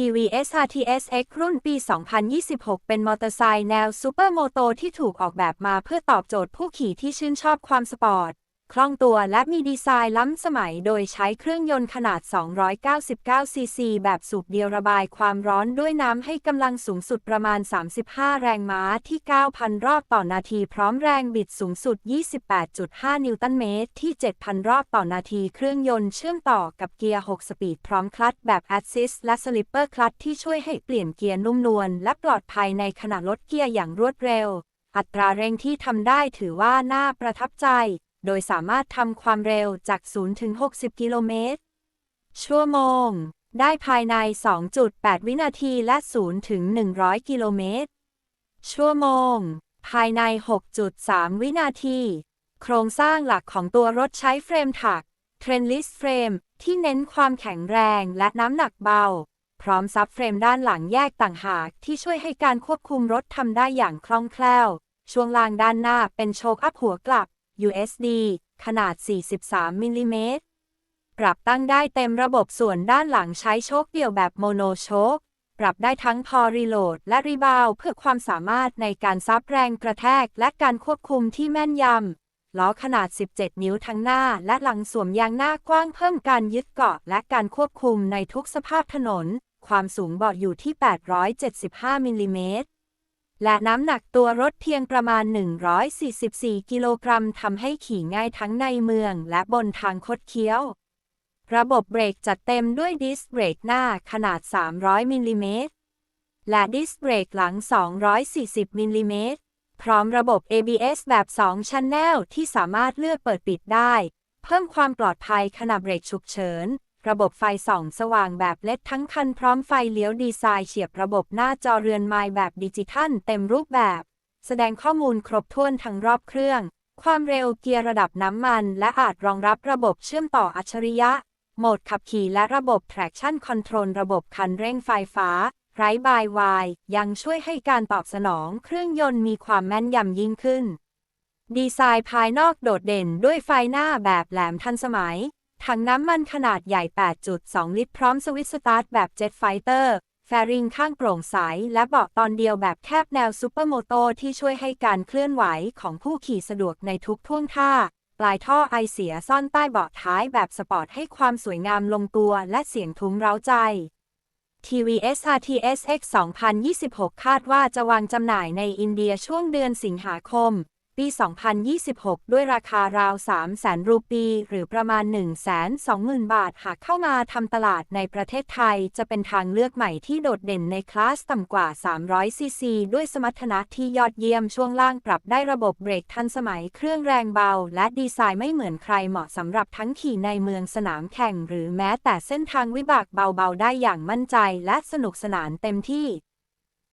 TVS RTS X รุ่นปี 2026 เป็นมอเตอร์ไซค์แนวซูเปอร์โมโตที่ถูกออกแบบมาเพื่อตอบโจทย์ผู้ขี่ที่ชื่นชอบความสปอร์ต คล่องตัวและมีดีไซน์ล้ำสมัยโดยใช้เครื่องยนต์ขนาด 299 ซีซี แบบสูบเดียวระบายความร้อนด้วยน้ำให้กำลังสูงสุดประมาณ 35 แรงม้าที่ 9,000 รอบต่อนาที พร้อมแรงบิดสูงสุด 28.5 นิวตันเมตร ที่ 7,000 รอบต่อนาที เครื่องยนต์เชื่อมต่อกับเกียร์ 6 สปีด พร้อมคลัตช์แบบ Assist และ Slipper Clutch ที่ช่วยให้เปลี่ยนเกียร์นุ่มนวลและปลอดภัยในขณะลดเกียร์อย่างรวดเร็ว อัตราเร่งที่ทำได้ถือว่าน่าประทับใจ โดยสามารถทำความเร็วจาก 0 ถึง 60 กิโลเมตร ชั่วโมง ได้ภายใน 2.8 วินาทีและ 0 ถึง 100 กิโลเมตร ชั่วโมง ภายใน 6.3 วินาที โครงสร้างหลักของตัวรถใช้เฟรมถัก Trainless Frame ที่เน้นความแข็งแรงและน้ำหนักเบา พร้อมซับเฟรมด้านหลังแยกต่างหากที่ช่วยให้การควบคุมรถทำได้อย่างคล่องแคล่ว ช่วงล่างด้านหน้าเป็นโชคอัพหัวกลับ USD ขนาด 43 มิลลิเมตร ปรับตั้งได้เต็มระบบส่วนด้านหลังใช้โชคเดี่ยวแบบโมโนโชค ปรับได้ทั้งพอรีโหลดและรีบาวเพื่อความสามารถในการซับแรงกระแทกและการควบคุมที่แม่นยำ ล้อขนาด 17 นิ้วทั้งหน้าและหลังสวมยางหน้ากว้างเพิ่มการยึดเกาะและการควบคุมในทุกสภาพถนน ความสูงเบาะอยู่ที่ 875 มิลลิเมตร และน้ำหนักตัวรถเพียงประมาณ 144 กิโลกรัมทำให้ขี่ง่ายทั้งในเมืองและบนทางคดเคี้ยว ระบบเบรกจัดเต็มด้วยดิสเบรกหน้าขนาด 300 มิลลิเมตร และดิสเบรกหลัง 240 มิลลิเมตร พร้อมระบบ ABS แบบ2 Channel ที่สามารถเลือกเปิดปิดได้ เพิ่มความปลอดภัยขณะเบรกฉุกเฉิน ระบบไฟส่องสว่างแบบเล็ดทั้งคันพร้อมไฟเลี้ยวดีไซน์เฉียบระบบหน้าจอเรือนไม้แบบดิจิทัลเต็มรูปแบบ แสดงข้อมูลครบถ้วนทั้งรอบเครื่อง ความเร็วเกียร์ระดับน้ำมัน และอาจรองรับระบบเชื่อมต่ออัจฉริยะ โหมดขับขี่และระบบ traction control ระบบคันเร่งไฟฟ้า ไร้บายวาย ยังช่วยให้การตอบสนองเครื่องยนต์มีความแม่นยำยิ่งขึ้น ดีไซน์ภายนอกโดดเด่นด้วยไฟหน้าแบบแหลมทันสมัย ถังน้ำมันขนาดใหญ่ 8.2 ลิตร พร้อมสวิตช์สตาร์ทแบบเจ็ตไฟเตอร์ แฟริงข้างโปร่งใส และเบาะตอนเดียวแบบแคบแนวซูเปอร์โมโตที่ช่วยให้การเคลื่อนไหวของผู้ขี่สะดวกในทุกท่วงท่า ปลายท่อไอเสียซ่อนใต้เบาะท้ายแบบสปอร์ตให้ความสวยงามลงตัวและเสียงทุ้มเร้าใจ TVS RTS X 2026 คาดว่าจะวางจำหน่ายในอินเดียช่วงเดือนสิงหาคม ปี 2026 ด้วยราคาราว 300,000รูปี หรือประมาณ 120,000 บาท หากเข้ามาทำตลาดในประเทศไทย จะเป็นทางเลือกใหม่ที่โดดเด่นในคลาสต่ำกว่า 300 ซีซี ด้วยสมรรถนะที่ยอดเยี่ยมช่วงล่างปรับได้ระบบเบรกทันสมัยเครื่องแรงเบา และดีไซน์ไม่เหมือนใครเหมาะสำหรับทั้งขี่ในเมืองสนามแข่ง หรือแม้แต่เส้นทางวิบากเบาๆ ได้อย่างมั่นใจ และสนุกสนานเต็มที่